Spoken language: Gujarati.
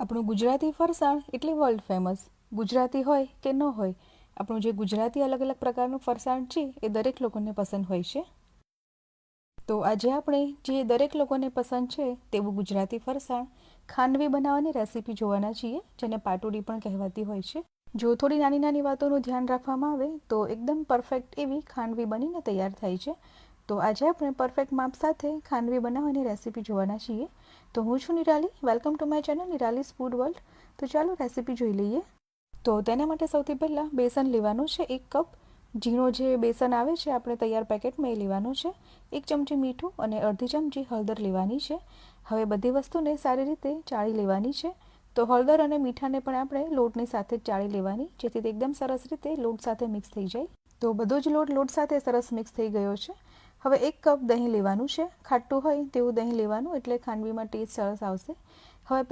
આપણું ગુજરાતી ફરસાણ એટલે વર્લ્ડ ફેમસ ગુજરાતી હોય કે ન હોય, આપણું જે ગુજરાતી અલગ અલગ પ્રકારનું ફરસાણ છે, એ દરેક લોકોને પસંદ હોય છે. તો આજે આપણે જે દરેક લોકોને પસંદ છે, તેવું ગુજરાતી ફરસાણ ખાંડવી બનાવવાની રેસીપી જોવાના છીએ, જેને પાટોડી પણ કહેવાતી હોય છે. જો થોડી નાની નાની વાતોનું ધ્યાન રાખવામાં આવે, તો એકદમ પરફેક્ટ એવી ખાંડવી બનીને તૈયાર થાય છે. તો આજે આપણે પરફેક્ટ માપ સાથે ખાંડવી બનાવવાની રેસીપી જોવાના છીએ. તો હું છું Nirali welcome to my channel Nirali's food world તો ચાલો રેસીપી જોઈ લઈએ. તો તેના માટે સૌથી પહેલાં બેસન લેવાનું છે એક કપ. ઝીણો જે બેસન આવે છે, આપણે તૈયાર પેકેટમાં એ લેવાનું છે. એક ચમચી મીઠું અને અડધી ચમચી હળદર લેવાની છે. હવે બધી વસ્તુને સારી રીતે ચાળી લેવાની છે. તો હળદર અને મીઠાને પણ આપણે લોટની સાથે જ ચાળી લેવાની, જેથી તે એકદમ સરસ રીતે લોટ સાથે મિક્સ થઈ જાય. તો બધો જ લોટ લોટ સાથે સરસ મિક્સ થઈ ગયો છે. હવે એક કપ દહીં લેવાનું છે. ખાટું હોય તેવું દહીં લેવાનું, એટલે ખાંડવીમાં ટેસ્ટ સરસ આવશે. હવે